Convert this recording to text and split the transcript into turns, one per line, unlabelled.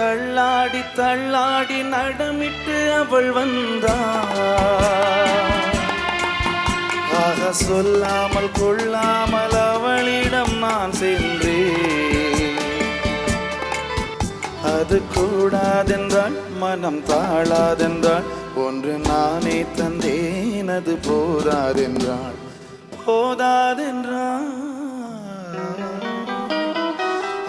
தள்ளாடி தள்ளாடி நடமிட்டு அவள் வந்தாள். ஆக சொல்லாமல் கொள்ளாமல் அவளிடம் நான் சென்றேன். அது கூடாதென்றால் மனம் தாழாதென்றால் ஒன்று நானே தந்தேன் அது போதாதென்றாள் போதாதென்றாள்